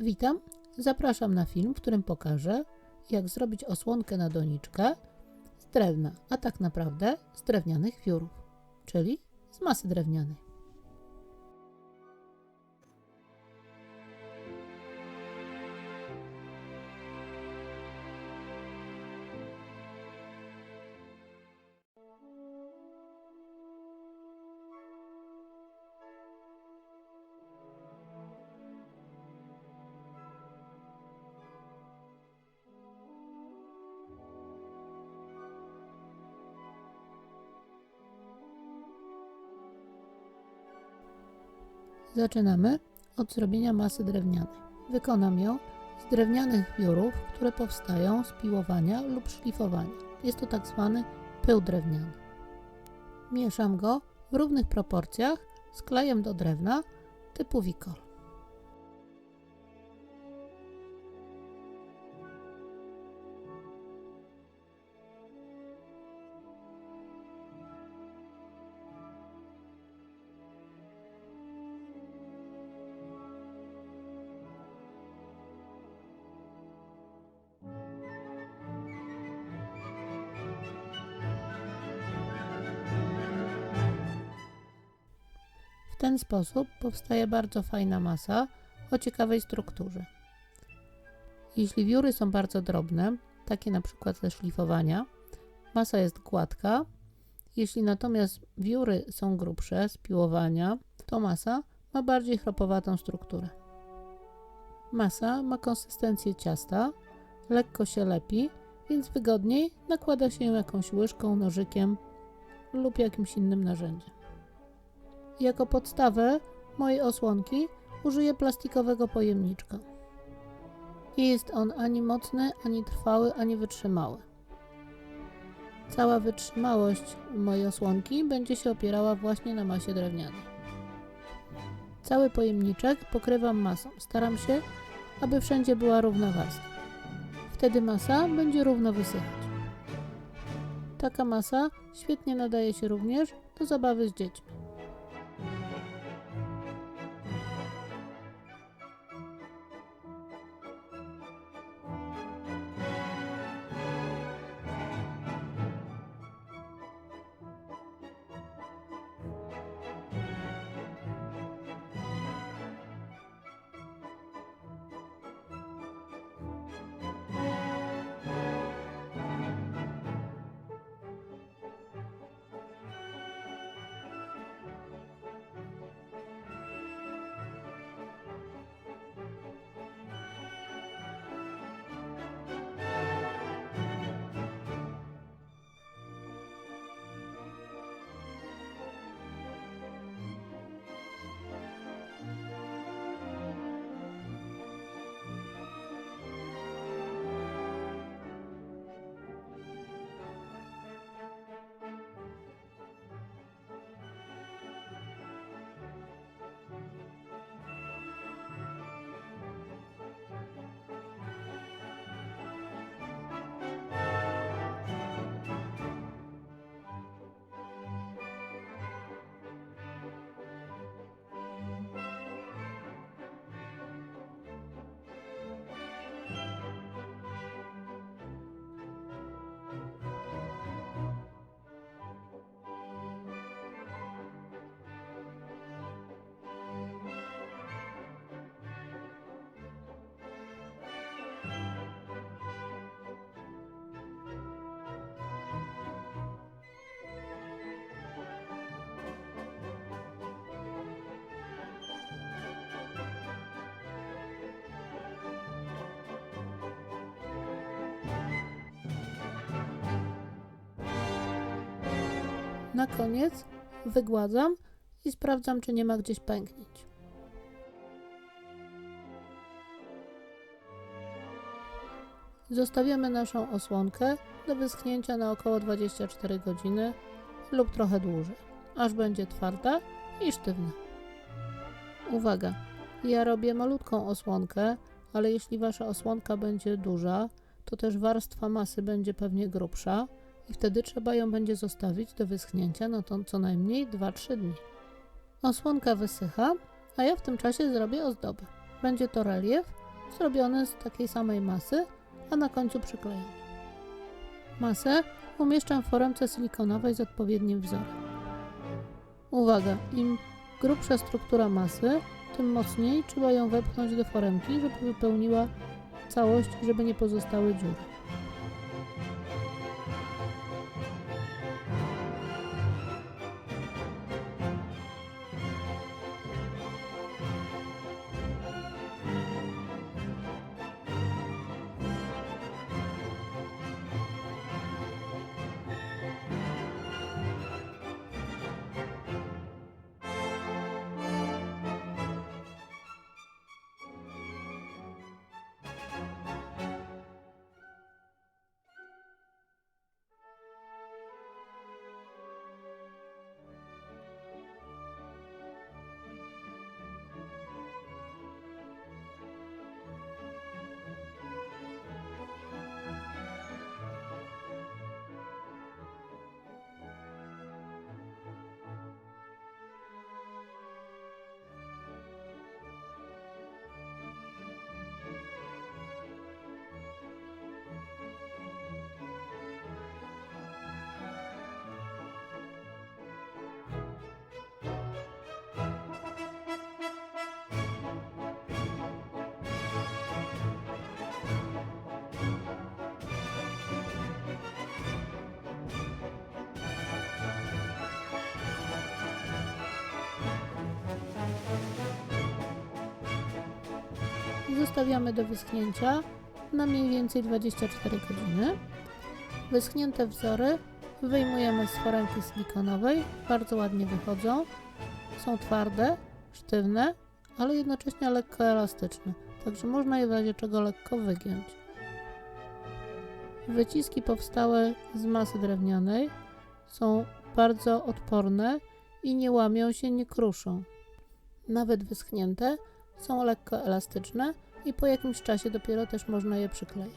Witam, zapraszam na film, w którym pokażę, jak zrobić osłonkę na doniczkę z drewna, a tak naprawdę z drewnianych wiórów, czyli z masy drewnianej. Zaczynamy od zrobienia masy drewnianej. Wykonam ją z drewnianych wiórów, które powstają z piłowania lub szlifowania. Jest to tak zwany pył drewniany. Mieszam go w równych proporcjach z klejem do drewna typu Wikol. Ten sposób powstaje bardzo fajna masa o ciekawej strukturze. Jeśli wióry są bardzo drobne, takie na przykład ze szlifowania, masa jest gładka. Jeśli natomiast wióry są grubsze z piłowania, to masa ma bardziej chropowatą strukturę. Masa ma konsystencję ciasta, lekko się lepi, więc wygodniej nakłada się ją jakąś łyżką, nożykiem lub jakimś innym narzędziem. Jako podstawę mojej osłonki użyję plastikowego pojemniczka. Nie jest on ani mocny, ani trwały, ani wytrzymały. Cała wytrzymałość mojej osłonki będzie się opierała właśnie na masie drewnianej. Cały pojemniczek pokrywam masą. Staram się, aby wszędzie była równa warstwa. Wtedy masa będzie równo wysychać. Taka masa świetnie nadaje się również do zabawy z dziećmi. Na koniec wygładzam i sprawdzam, czy nie ma gdzieś pęknięć. Zostawiamy naszą osłonkę do wyschnięcia na około 24 godziny lub trochę dłużej, aż będzie twarda i sztywna. Uwaga, ja robię malutką osłonkę, ale jeśli wasza osłonka będzie duża, to też warstwa masy będzie pewnie grubsza i wtedy trzeba ją będzie zostawić do wyschnięcia na to co najmniej 2-3 dni. Osłonka wysycha, a ja w tym czasie zrobię ozdobę. Będzie to relief zrobiony z takiej samej masy, a na końcu przyklejony. Masę umieszczam w foremce silikonowej z odpowiednim wzorem. Uwaga, im grubsza struktura masy, tym mocniej trzeba ją wepchnąć do foremki, żeby wypełniła całość żeby nie pozostały dziury. Zostawiamy do wyschnięcia na mniej więcej 24 godziny. Wyschnięte wzory wyjmujemy z foremki silikonowej, bardzo ładnie wychodzą. Są twarde, sztywne, ale jednocześnie lekko elastyczne, także można je w razie czego lekko wygiąć. Wyciski powstałe z masy drewnianej są bardzo odporne i nie łamią się, nie kruszą. Nawet wyschnięte są lekko elastyczne i po jakimś czasie dopiero też można je przyklejać.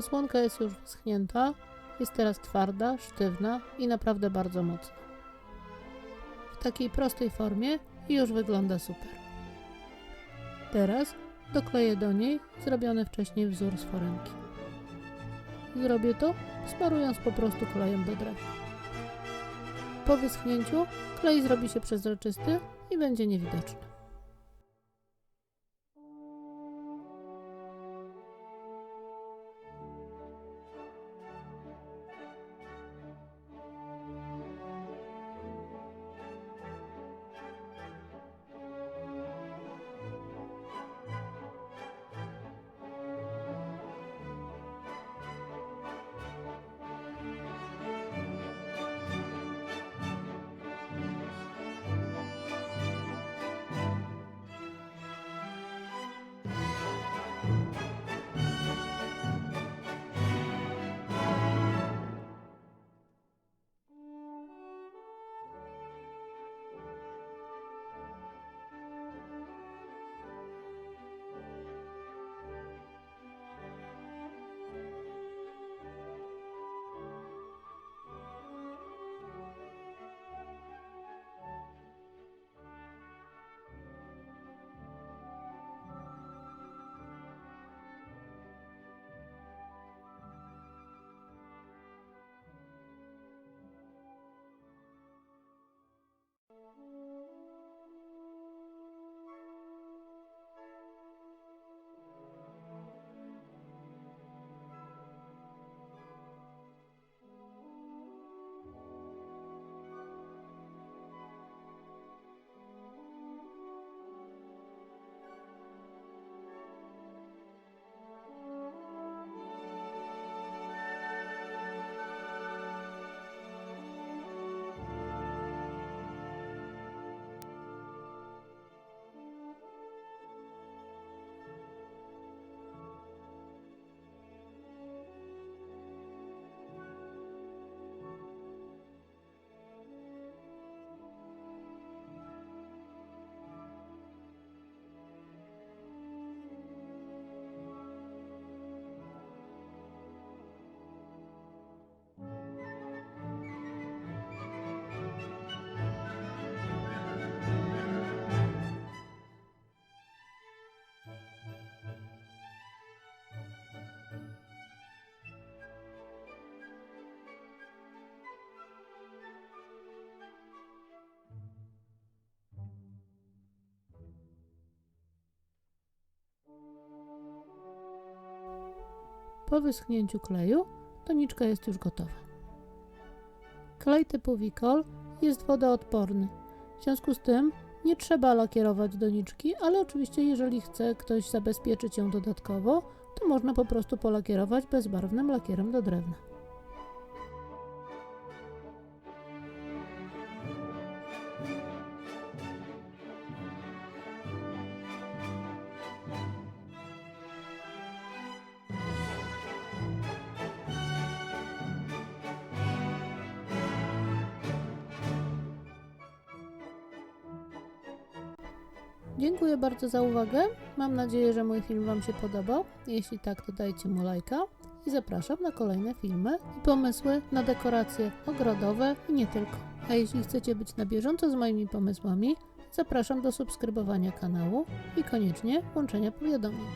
Osłonka jest już wyschnięta, jest teraz twarda, sztywna i naprawdę bardzo mocna. W takiej prostej formie i już wygląda super. Teraz dokleję do niej zrobiony wcześniej wzór z foremki. Zrobię to smarując po prostu klejem do drewna. Po wyschnięciu klej zrobi się przezroczysty i będzie niewidoczny. Wyschnięciu kleju doniczka jest już gotowa. Klej typu Wicol jest wodoodporny. W związku z tym nie trzeba lakierować doniczki, ale oczywiście jeżeli chce ktoś zabezpieczyć ją dodatkowo, to można po prostu polakierować bezbarwnym lakierem do drewna. Dziękuję bardzo za uwagę. Mam nadzieję, że mój film Wam się podobał. Jeśli tak, to dajcie mu lajka i zapraszam na kolejne filmy i pomysły na dekoracje ogrodowe i nie tylko. A jeśli chcecie być na bieżąco z moimi pomysłami, zapraszam do subskrybowania kanału i koniecznie włączenia powiadomień.